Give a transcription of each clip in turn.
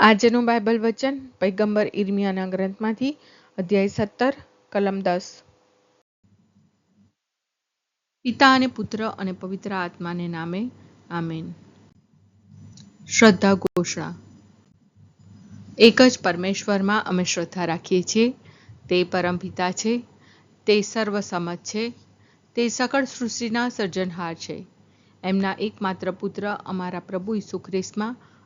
આજનું બાઇબલ વચન પૈગંબર ઇર્મિયાના ગ્રંથમાંથી, અધ્યાય સત્તર, કલમ દસ. પિતા અને પુત્ર અને પવિત્ર આત્માને નામે, આમેન. શ્રદ્ધા ઘોષણા. એક જ પરમેશ્વરમાં અમે શ્રદ્ધા રાખીએ છીએ, તે પરમપિતા છે, તે સર્વસમજ છે, તે સકળ સૃષ્ટિના સર્જનહાર છે. એમના એકમાત્ર પુત્ર અમારા પ્રભુ ઈસુ ખ્રિસ્તમાં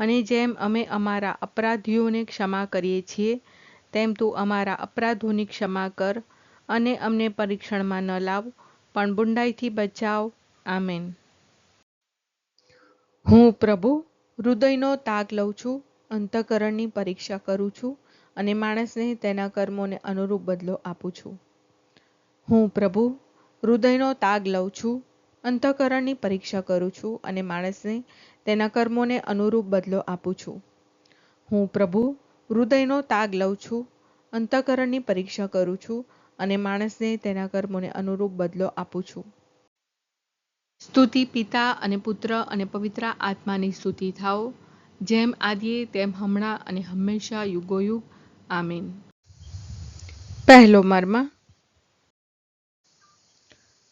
અને જેમ અમે અમારા અપરાધીઓને ક્ષમા કરીએ છીએ, તેમ તું અમારા અપરાધોની ક્ષમા કર અને અમને પરીક્ષણમાં ન લાવ, પણ બુંડાઈથી બચાવ. આમેન. હું પ્રભુ હૃદયનો તાગ લઉં છું, અંતઃકરણની પરીક્ષા કરું છું અને માણસને તેના કર્મોને અનુરૂપ બદલો આપું છું. હું પ્રભુ હૃદયનો તાગ લઉં છું અંતઃકરણની પરીક્ષા કરું છું અને માણસને તેના કર્મોને અનુરૂપ બદલો આપું છું. હું પ્રભુ, હૃદયનો તાગ લઉં છું, અંતઃકરણની પરીક્ષા કરું છું અને માણસને તેના કર્મોને અનુરૂપ બદલો આપું છું. સ્તુતિ પિતા અને પુત્ર અને પવિત્ર આત્માની સ્તુતિ થાઓ. જેમ આદિએ, તેમ હમણાં અને હંમેશા યુગોયુગ. આમીન. પહેલો મર્મ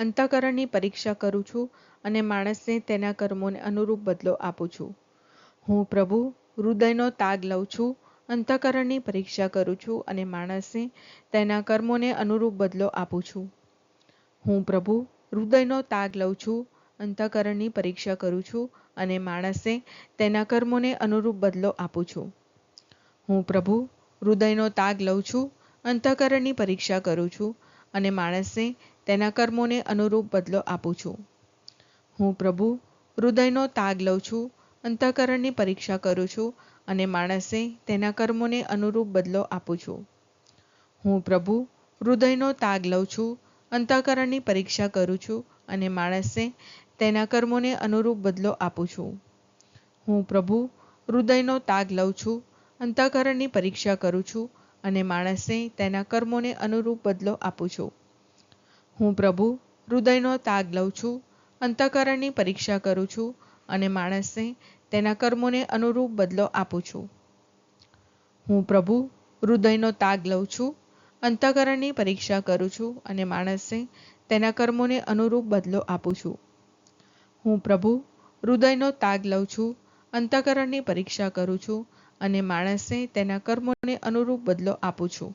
અંતઃકરણની પરીક્ષા કરું છું અને માણસને તેના કર્મોને અનુરૂપ બદલો આપું છું. હું પ્રભુ, હૃદયનો તાગ લઉં છું, અંતઃકરણની પરીક્ષા કરું છું અને માણસને તેના કર્મોને અનુરૂપ બદલો આપું છું. હું પ્રભુ, હૃદયનો તાગ લઉં છું, અંતઃકરણની પરીક્ષા કરું છું અને માણસને તેના કર્મોને અનુરૂપ બદલો આપું છું. હું પ્રભુ, હૃદયનો તાગ લઉં છું, અંતઃકરણની પરીક્ષા કરું છું અને માણસને તેના કર્મોને અનુરૂપ બદલો આપું છું. હું પ્રભુ, હૃદયનો તાગ લઉં છું, અંતઃકરણની પરીક્ષા કરું છું અને માણસે તેના કર્મોને અનુરૂપ બદલો આપું છું. હું પ્રભુ, હૃદયનો તાગ લઉં છું, અંતઃકરણની પરીક્ષા કરું છું અને માણસે તેના કર્મોને અનુરૂપ બદલો આપું છું. હું પ્રભુ, હૃદયનો તાગ લઉં છું, અંતઃકરણની પરીક્ષા કરું છું અને માણસે તેના કર્મોને અનુરૂપ બદલો આપું છું. હું પ્રભુ, હૃદયનો તાગ લઉં છું, અંતઃકરણની પરીક્ષા કરું છું અને માણસને તેના કર્મોને અનુરૂપ બદલો આપું છું. હું પ્રભુ, હૃદયનો તાગ લઉં છું, અંતઃકરણની પરીક્ષા કરું છું અને માણસને તેના કર્મોને અનુરૂપ બદલો આપું છું. હું પ્રભુ, હૃદયનો તાગ લઉં છું, અંતઃકરણની પરીક્ષા કરું છું અને માણસને તેના કર્મોને અનુરૂપ બદલો આપું છું.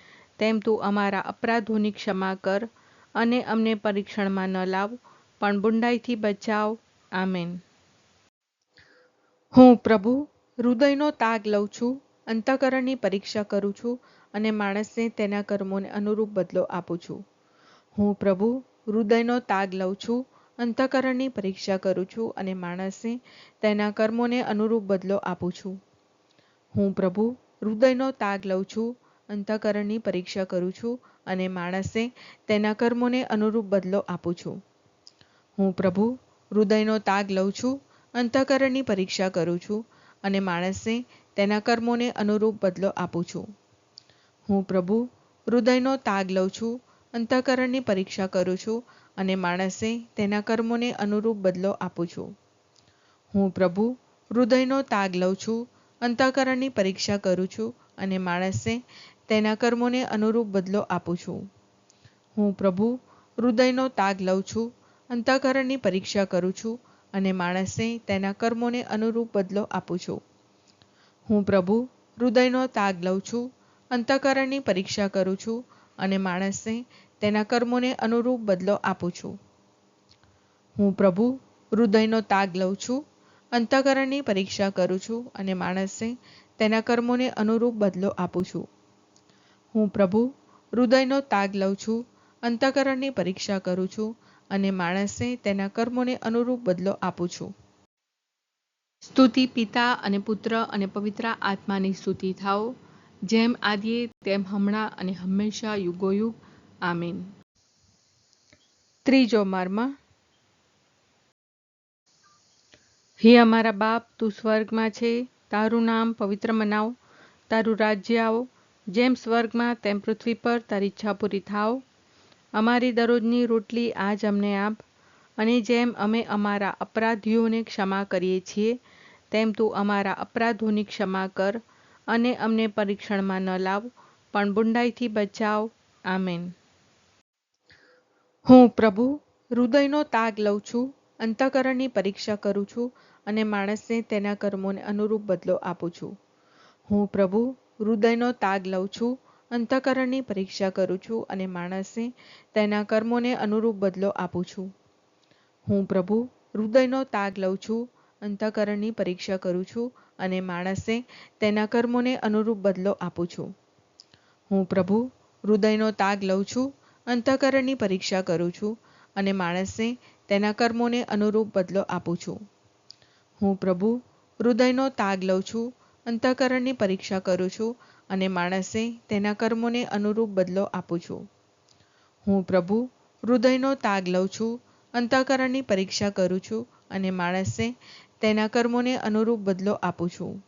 તેમ તું અમારા અપરાધોની ક્ષમા કર અને અમને પરીક્ષણમાં ન લાવ, પણ બુંડાઈથી બચાવ. આમેન. હું પ્રભુ, હૃદયનો તાગ લઉં છું, અંતઃકરણની પરીક્ષા કરું છું અને માણસને તેના કર્મોને અનુરૂપ બદલો આપું છું. હું પ્રભુ, હૃદયનો તાગ લઉં છું, અંતઃકરણની પરીક્ષા કરું છું અને માણસને તેના કર્મોને અનુરૂપ બદલો આપું છું. હું પ્રભુ, હૃદયનો તાગ લઉં છું અંતઃકરણની પરીક્ષા કરું છું અને માણસને તેના કર્મોને અનુરૂપ બદલો આપું છું. હું પ્રભુ, હૃદયનો તાગ લઉં છું, અંતઃકરણની પરીક્ષા કરું છું અને માણસને તેના કર્મોને અનુરૂપ બદલો આપું છું. હું પ્રભુ, હૃદયનો તાગ લઉં છું, અંતઃકરણની પરીક્ષા કરું છું અને માણસે તેના કર્મોને અનુરૂપ બદલો આપું છું. હું પ્રભુ, હૃદયનો તાગ લઉં છું, અંતઃકરણની પરીક્ષા કરું છું અને માણસને તેના કર્મોને અનુરૂપ બદલો આપું છું. હું પ્રભુ હૃદયનો તાગ લઉં છું, અંતઃકરણની પરીક્ષા કરું છું અને માણસને તેના કર્મોને અનુરૂપ બદલો આપું છું. હું પ્રભુ હૃદયનો તાગ લઉં છું, અંતઃકરણની પરીક્ષા કરું છું અને માણસને તેના કર્મોને અનુરૂપ બદલો આપું છું. હું પ્રભુ હૃદયનો તાગ લઉં છું, અંતઃકરણની પરીક્ષા કરું છું અને માણસને તેના કર્મોને અનુરૂપ બદલો આપું છું. હું પ્રભુ, હૃદયનો તાગ લઉં છું, અંતઃકરણની પરીક્ષા કરું છું અને માણસને તેના કર્મોને અનુરૂપ બદલો આપું છું. સ્તુતિ પિતા અને પુત્ર અને પવિત્ર આત્માની સ્તુતિ થાઓ. જેમ આદિએ, તેમ હમણાં અને હંમેશા યુગોયુગ. આમીન. ત્રીજો મર્મ હે અમારા બાપ, તું સ્વર્ગમાં છે. તારું નામ પવિત્ર મનાવ, તારું રાજ્ય આવો, જેમ સ્વર્ગમાં તેમ પૃથ્વી પર તારી ઈચ્છા પૂરી થાવ. અમારી દરરોજની રોટલી આજ અમને આપ, અને જેમ અમે અમારા અપરાધીઓને ક્ષમા કરીએ છીએ, તેમ તું અમારા અપરાધોની ક્ષમા કર, અને અમને પરીક્ષણમાં ન લાવ, પણ બુંડાઈથી બચાવ. આમેન. હું પ્રભુ, હૃદયનો તાગ લઉં છું, અંતઃકરણની પરીક્ષા કરું છું અને માણસને તેના કર્મોને અનુરૂપ બદલો આપું છું. હું પ્રભુ, હૃદયનો તાગ લઉં છું, અંતઃકરણની પરીક્ષા કરું છું અને માણસને તેના કર્મોને અનુરૂપ બદલો આપું છું. હું પ્રભુ, હૃદયનો તાગ લઉં છું, અંતઃકરણની પરીક્ષા કરું છું અને માણસને તેના કર્મોને અનુરૂપ બદલો આપું છું. હું પ્રભુ, હૃદયનો તાગ લઉં છું, અંતઃકરણની પરીક્ષા કરું છું અને માણસને તેના કર્મોને અનુરૂપ બદલો આપું છું. હું પ્રભુ, હૃદયનો તાગ લઉં છું, અંતઃકરણની પરીક્ષા કરું છું અને માણસે તેના કર્મોને અનુરૂપ બદલો આપું છું. હું પ્રભુ, હૃદયનો તાગ લઉં છું, અંતઃકરણની પરીક્ષા કરું છું અને માણસે તેના કર્મોને અનુરૂપ બદલો આપું છું.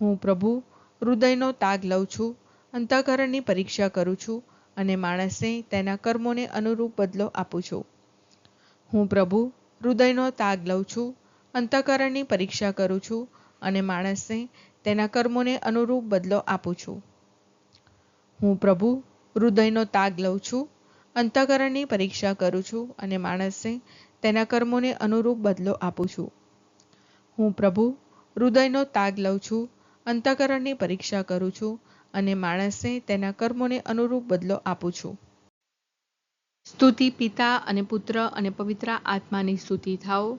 હું પ્રભુ, હૃદયનો તાગ લઉં છું, અંતઃકરણની પરીક્ષા કરું છું અને માણસે તેના કર્મોને અનુરૂપ બદલો આપું છું. હું પ્રભુ, હૃદયનો તાગ લઉં છું અંતઃકરણની પરીક્ષા કરું છું અને માણસને તેના કર્મોને અનુરૂપ બદલો આપું છું. હું પ્રભુ હૃદયનો તાગ લઉં છું, અંતઃકરણની પરીક્ષા કરું છું અને માણસને તેના કર્મોને અનુરૂપ બદલો આપું છું. હું પ્રભુ હૃદયનો તાગ લઉં છું, અંતઃકરણની પરીક્ષા કરું છું અને માણસને તેના કર્મોને અનુરૂપ બદલો આપું છું. સ્તુતિ પિતા અને પુત્ર અને પવિત્ર આત્માની સ્તુતિ થાઓ.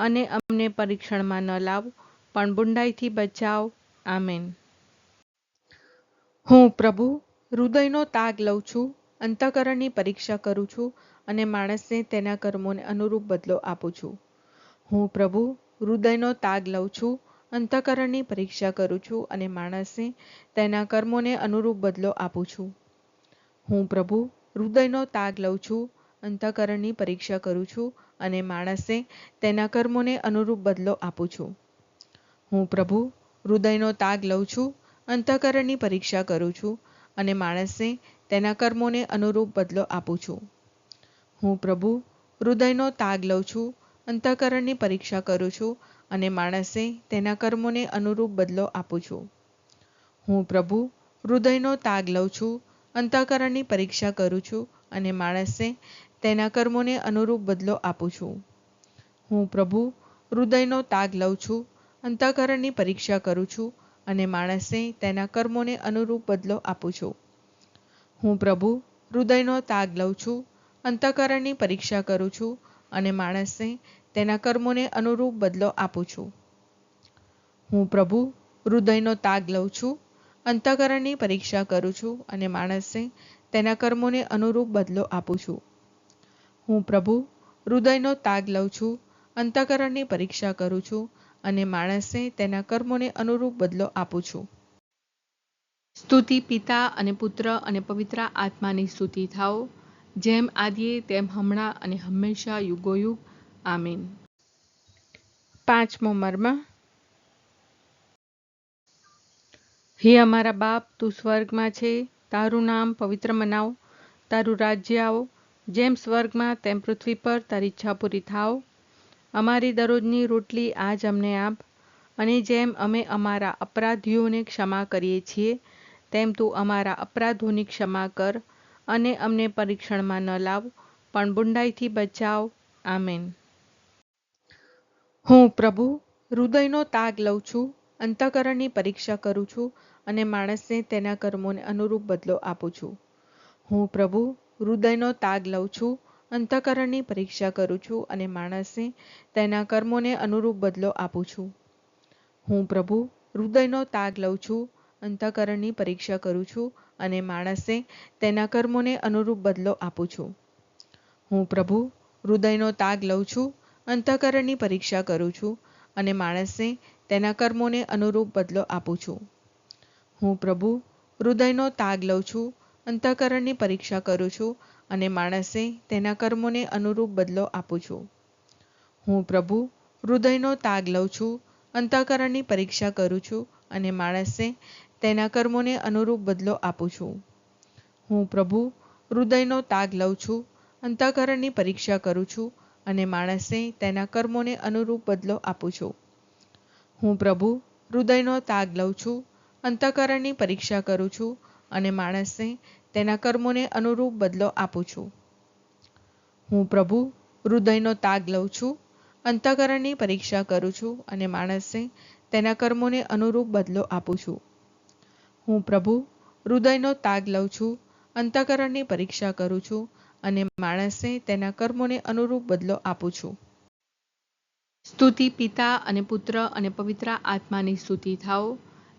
અને અમને પરીક્ષણમાં ન લાવ. પણ બુંડાઈથી બચાવ. આમેન. હું પ્રભુ, હૃદયનો તાગ લઉં છું, અંતઃકરણની પરીક્ષા કરું છું અને માણસને તેના કર્મોને અનુરૂપ બદલો આપું છું. હું પ્રભુ, હૃદયનો તાગ લઉં છું, અંતઃકરણની પરીક્ષા કરું છું અને માણસને તેના કર્મોને અનુરૂપ બદલો આપું છું. હું પ્રભુ, હૃદયનો તાગ લઉં છું, અંતઃકરણની પરીક્ષા કરું છું અને માણસને તેના કર્મોને અનુરૂપ બદલો આપું છું. હું પ્રભુ, હૃદયનો તાગ લઉં છું, અંતઃકરણની પરીક્ષા કરું છું અને માણસને તેના કર્મોને અનુરૂપ બદલો આપું છું. હું પ્રભુ, હૃદયનો તાગ લઉં છું, અંતઃકરણની પરીક્ષા કરું છું અને માણસને તેના કર્મોને અનુરૂપ બદલો આપું છું. હું પ્રભુ, હૃદયનો તાગ લઉં છું, અંતઃકરણની પરીક્ષા કરું છું અને માણસને તેના કર્મોને અનુરૂપ બદલો આપું છું. હું પ્રભુ હૃદયનો તાગ લઉં છું, અંતઃકરણની પરીક્ષા કરું છું અને માણસને તેના કર્મોને અનુરૂપ બદલો આપું છું. હું પ્રભુ હૃદયનો તાગ લઉં છું, અંતઃકરણની પરીક્ષા કરું છું અને માણસને તેના કર્મોને અનુરૂપ બદલો આપું છું. હું પ્રભુ હૃદયનો તાગ લઉં છું, અંતઃકરણની પરીક્ષા કરું છું અને માણસને તેના કર્મોને અનુરૂપ બદલો આપું છું. હું પ્રભુ, હૃદયનો તાગ લઉં છું, અંતકરણની પરીક્ષા કરું છું અને માણસને તેના કર્મોને અનુરૂપ બદલો આપું છું. સ્તુતિ પિતા અને પુત્ર અને પવિત્ર આત્માની સ્તુતિ થાઓ, જેમ આદિએ તેમ હમણાં અને હંમેશા યુગોયુગ. આમીન. પાંચમો મર્મ. હે અમારા બાપ, તું સ્વર્ગમાં છે, તારું નામ પવિત્ર મનાવ, તારું રાજ્ય આવો જેમ સ્વર્ગમાં તેમ પૃથ્વી પર તારી ઈચ્છા પૂરી થાવ અમારી દરરોજની રોટલી આજ અમને આપ. અને જેમ અમે અમારા અપરાધીઓને ક્ષમા કરીએ છીએ, તેમ તું અમારા અપરાધોની ક્ષમા કર અને અમને પરીક્ષણમાં ન લાવ, પણ બુંડાઈથી બચાવ. આમેન. હું પ્રભુ, હૃદયનો તાગ લઉં છું, અંતઃકરણની પરીક્ષા કરું છું અને માણસને તેના કર્મોને અનુરૂપ બદલો આપું છું. હું પ્રભુ હૃદયનો તાગ લઉં છું, અંતઃકરણની પરીક્ષા કરું છું અને માણસને તેના કર્મોને અનુરૂપ બદલો આપું છું. હું પ્રભુ, હૃદયનો તાગ લઉં છું, અંતઃકરણની પરીક્ષા કરું છું અને માણસને તેના કર્મોને અનુરૂપ બદલો આપું છું. હું પ્રભુ, હૃદયનો તાગ લઉં છું, અંતઃકરણની પરીક્ષા કરું છું અને માણસને તેના કર્મોને અનુરૂપ બદલો આપું છું. હું પ્રભુ, હૃદયનો તાગ લઉં છું અંતઃકરણની પરીક્ષા કરું છું અને માણસે તેના કર્મોને અનુરૂપ બદલો આપું છું. હું પ્રભુ હૃદયનો તાગ લઉં છું, અંતઃકરણની પરીક્ષા કરું છું અને માણસે તેના કર્મોને અનુરૂપ બદલો આપું છું. હું પ્રભુ હૃદયનો તાગ લઉં છું, અંતઃકરણની પરીક્ષા કરું છું અને માણસે તેના કર્મોને અનુરૂપ બદલો આપું છું. હું પ્રભુ હૃદયનો તાગ લઉં છું, અંતઃકરણની પરીક્ષા કરું છું અને માણસને તેના કર્મોને અનુરૂપ બદલો આપું છું. હું પ્રભુ હૃદયનો તાગ લઉં છું, અંતઃકરણની પરીક્ષા કરું છું અને માણસને તેના કર્મોને અનુરૂપ બદલો આપું છું. હું પ્રભુ હૃદયનો તાગ લઉં છું, અંતઃકરણની પરીક્ષા કરું છું અને માણસને તેના કર્મોને અનુરૂપ બદલો આપું છું. સ્તુતિ પિતા અને પુત્ર અને પવિત્ર આત્માની સ્તુતિ થાઓ.